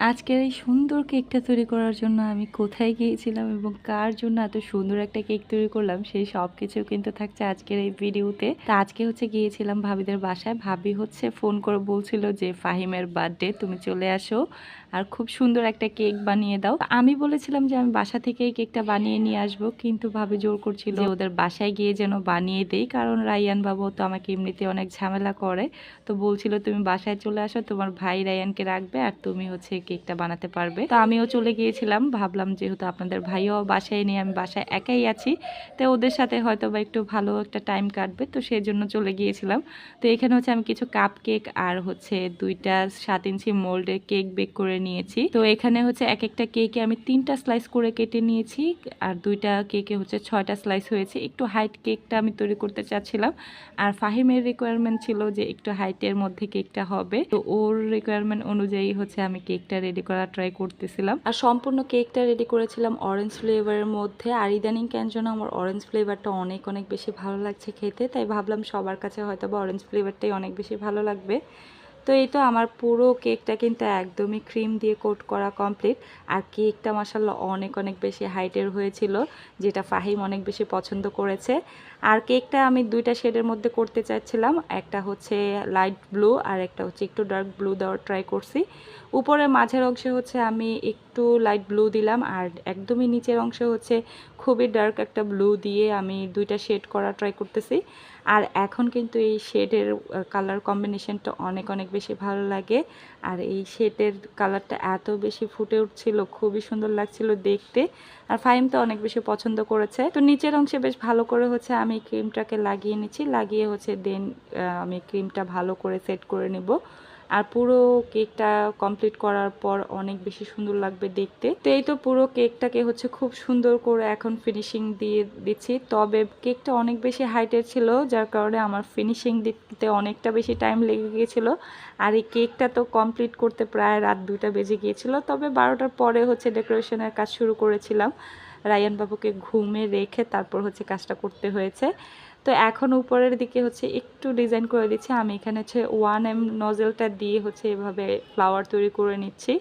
আজকের এই সুন্দর কেকটা তৈরি করার জন্য আমি কোথায় গিয়েছিলাম এবং কার জন্য এত সুন্দর একটা কেক তৈরি করলাম, সেই সব কিছু কিন্তু থাকছে আজকের এই ভিডিওতে। তা আজকে হচ্ছে গিয়েছিলাম ভাবিদের বাসায়। ভাবি হচ্ছে ফোন করে বলছিল যে, ফাহিমের বার্থডে, তুমি চলে আসো আর খুব সুন্দর একটা কেক বানিয়ে দাও। আমি বলেছিলাম যে, আমি বাসা থেকেই কেকটা বানিয়ে নিয়ে আসব। কিন্তু ভাবি জোর করছিল ওদের বাসায় গিয়ে যেন বানিয়ে দেই, কারণ রায়ান বাবু তো আমাকে এমনিতে অনেক ঝামেলা করে। তো বলছিল, তুমি বাসায় চলে আসো, তোমার ভাই রায়ানকে রাখবে আর তুমি হচ্ছে কেকটা বানাতে পারবে। তো আমিও চলে গিয়েছিলাম, ভাবলাম যেহেতু আপনাদের ভাইও বাসায় নিয়ে আমি বাসায় একাই আছি, তো ওদের সাথে হয়তো বা একটু ভালো একটা টাইম কাটবে, তো সেই জন্য চলে গিয়েছিলাম। তো এখানে হচ্ছে আমি কিছু কাপ কেক আর হচ্ছে দুইটা সাত ইঞ্চি মোল্ডে কেক বেক করে নিয়েছি। তো এখানে হচ্ছে এক একটা কেকে আমি তিনটা স্লাইস করে কেটে নিয়েছি, আর দুইটা কেকে হচ্ছে ছয়টা স্লাইস হয়েছে। একটু হাইট কেকটা আমি তৈরি করতে চাচ্ছিলাম, আর ফাহিমের রিকোয়ারমেন্ট ছিল যে একটু হাইটের মধ্যে কেকটা হবে। তো ওর রিকোয়ারমেন্ট অনুযায়ী হচ্ছে আমি কেকটা রেডি করা ট্রাই করতেছিলাম। আর সম্পূর্ণ কেকটা রেডি করেছিলাম অরেঞ্জ ফ্লেভারের মধ্যে। আর ইদানিং কেন যেন আমার অরেঞ্জ ফ্লেভারটা অনেক অনেক বেশি ভালো লাগছে খেতে। তাই ভাবলাম সবার কাছে হয়তো বা অরেঞ্জ ফ্লেভারটাই অনেক বেশি ভালো লাগবে। তো এই তো আমার পুরো কেকটা কিন্তু একদমই ক্রিম দিয়ে কোট করা কমপ্লিট আর কেকটা মাসাল্লাহ অনেক অনেক বেশি হাইটের হয়েছিল, যেটা ফাহিম অনেক বেশি পছন্দ করেছে। আর কেকটা আমি দুইটা শেডের মধ্যে করতে চাচ্ছিলাম। একটা হচ্ছে লাইট ব্লু আর একটা হচ্ছে একটু ডার্ক ব্লু দেওয়ার ট্রাই করছি। উপরে মাঝের অংশে হচ্ছে আমি একটু লাইট ব্লু দিলাম আর একদমই নিচের অংশে হচ্ছে খুবই ডার্ক একটা ব্লু দিয়ে আমি দুইটা শেড করা ট্রাই করতেছি। আর এখন কিন্তু এই শেডের কালার কম্বিনেশনটা অনেক অনেক বেশি ভালো লাগে। আর এই শেডের কালারটা এত বেশি ফুটে উঠছিল, খুবই সুন্দর লাগছিল দেখতে। আর ফাইম তো অনেক বেশি পছন্দ করেছে। তো নিচের অংশে বেশ ভালো করে হচ্ছে আমি ক্রিমটাকে লাগিয়ে নিচ্ছি, লাগিয়ে হচ্ছে দেন আমি ক্রিমটা ভালো করে সেট করে নেব। আর পুরো কেকটা কমপ্লিট করার পর অনেক বেশি সুন্দর লাগবে দেখতে। তো এই তো পুরো কেকটাকে হচ্ছে খুব সুন্দর করে এখন ফিনিশিং দিয়ে দিচ্ছি। তবে কেকটা অনেক বেশি হাইটের ছিল, যার কারণে আমার ফিনিশিং দিতে অনেকটা বেশি টাইম লেগে গিয়েছিল। আর এই কেকটা তো কমপ্লিট করতে প্রায় রাত দুইটা বেজে গিয়েছিল। তবে বারোটার পরে হচ্ছে ডেকোরেশনের কাজ শুরু করেছিলাম। রায়ান বাবুকে ঘুমে রেখে তারপর হচ্ছে কাজটা করতে হয়েছে। তো এখন উপরের দিকে হচ্ছে একটু ডিজাইন করে দিচ্ছি। আমি এখানে হচ্ছে ওয়ান এম নজেলটা দিয়ে হচ্ছে এভাবে ফ্লাওয়ার তৈরি করে নিচ্ছি।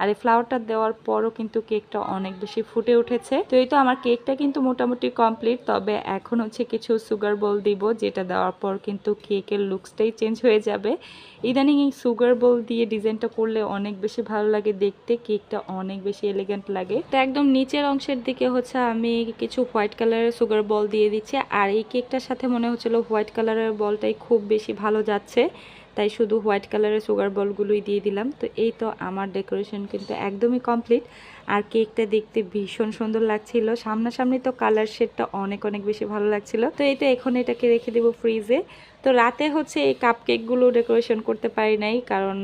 আর এই ফ্লাওয়ারটা দেওয়ার পরও কিন্তু কেকটা অনেক বেশি ফুটে উঠেছে। তো এই তো আমার কেকটা কিন্তু মোটামুটি কমপ্লিট তবে এখন হচ্ছে কিছু সুগার বল দিব, যেটা দেওয়ার পর কিন্তু কেকের লুকসটাই চেঞ্জ হয়ে যাবে। ইদানিং এই সুগার বল দিয়ে ডিজাইনটা করলে অনেক বেশি ভালো লাগে দেখতে কেকটা অনেক বেশি এলিগেন্ট লাগে। তো একদম নিচের অংশের দিকে হচ্ছে আমি কিছু হোয়াইট কালারের সুগার বল দিয়ে দিচ্ছি। আর এই কেকটার সাথে মনে হচ্ছিল হোয়াইট কালারের বলটাই খুব বেশি ভালো যাচ্ছে, তাই শুধু হোয়াইট কালারের সুগার বলগুলোই দিয়ে দিলাম। তো এই তো আমার ডেকোরেশন কিন্তু একদমই কমপ্লিট আর কেকটা দেখতে ভীষণ সুন্দর লাগছিল। সামনাসামনি তো কালার শেডটা অনেক অনেক বেশি ভালো লাগছিল। তো এই তো এখন এটাকে রেখে দেবো ফ্রিজে তো রাতে হচ্ছে এই কাপ কেকগুলো ডেকোরেশন করতে পারি নাই, কারণ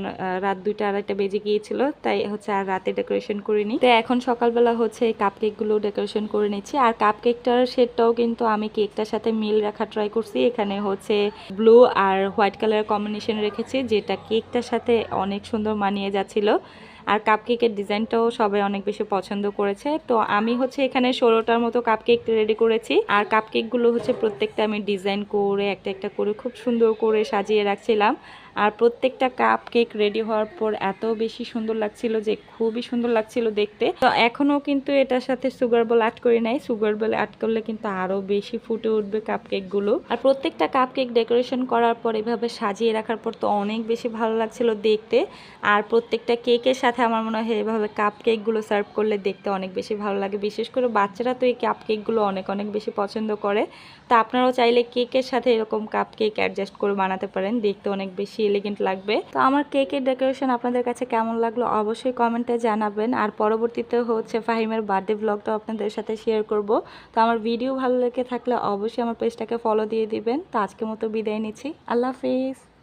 রাত দুইটা আড়াইটা বেজে গিয়েছিল, তাই হচ্ছে আর রাতে ডেকোরেশন করিনি। তো এখন সকালবেলা হচ্ছে এই কাপ কেকগুলো ডেকোরেশন করে নিচ্ছি, আর কাপ কেকটার শেডটাও কিন্তু আমি কেকটার সাথে মিল রাখা ট্রাই করছি। এখানে হচ্ছে ব্লু আর হোয়াইট কালারের কম্বিনেশন রেখেছি, যেটা কেকটার সাথে অনেক সুন্দর মানিয়ে যাচ্ছিল। আর কাপকেকের ডিজাইনটাও সবাই অনেক বেশি পছন্দ করেছে। তো আমি হচ্ছে এখানে ষোলোটার মতো কাপকেক রেডি করেছি। আর কাপকেকগুলো হচ্ছে প্রত্যেকটা আমি ডিজাইন করে একটা একটা করে খুব সুন্দর করে সাজিয়ে রাখছিলাম। আর প্রত্যেকটা কাপ কেক রেডি হওয়ার পর এত বেশি সুন্দর লাগছিল যে খুবই সুন্দর লাগছিল দেখতে। তো এখনও কিন্তু এটার সাথে সুগার বল অ্যাড করি নাই। সুগার বল অ্যাড করলে কিন্তু আরও বেশি ফুটে উঠবে কাপ কেকগুলো আর প্রত্যেকটা কাপ কেক ডেকোরেশন করার পর এভাবে সাজিয়ে রাখার পর তো অনেক বেশি ভালো লাগছিল দেখতে। আর প্রত্যেকটা কেকের সাথে আমার মনে হয় এভাবে কাপ কেকগুলো সার্ভ করলে দেখতে অনেক বেশি ভালো লাগে। বিশেষ করে বাচ্চারা তো এই কাপ কেকগুলো অনেক অনেক বেশি পছন্দ করে। তা আপনারাও চাইলে কেকের সাথে এরকম কাপ কেক অ্যাডজাস্ট করে বানাতে পারেন। দেখতে অনেক বেশি এলিগেন্ট লাগবে। তো আমার কেকের ডেকোরেশন আপনাদের কাছে কেমন লাগল অবশ্যই কমেন্টে জানাবেন। আর পরবর্তীতে হচ্ছে ফাহিমের বার্থডে ব্লগটা আপনাদের সাথে শেয়ার করব। তো আমার ভিডিও ভালো লেগে থাকলে অবশ্যই আমার পেজটাকে ফলো দিয়ে দিবেন। তো আজকের মতো বিদায় নিচ্ছি। আল্লাহ হাফিজ।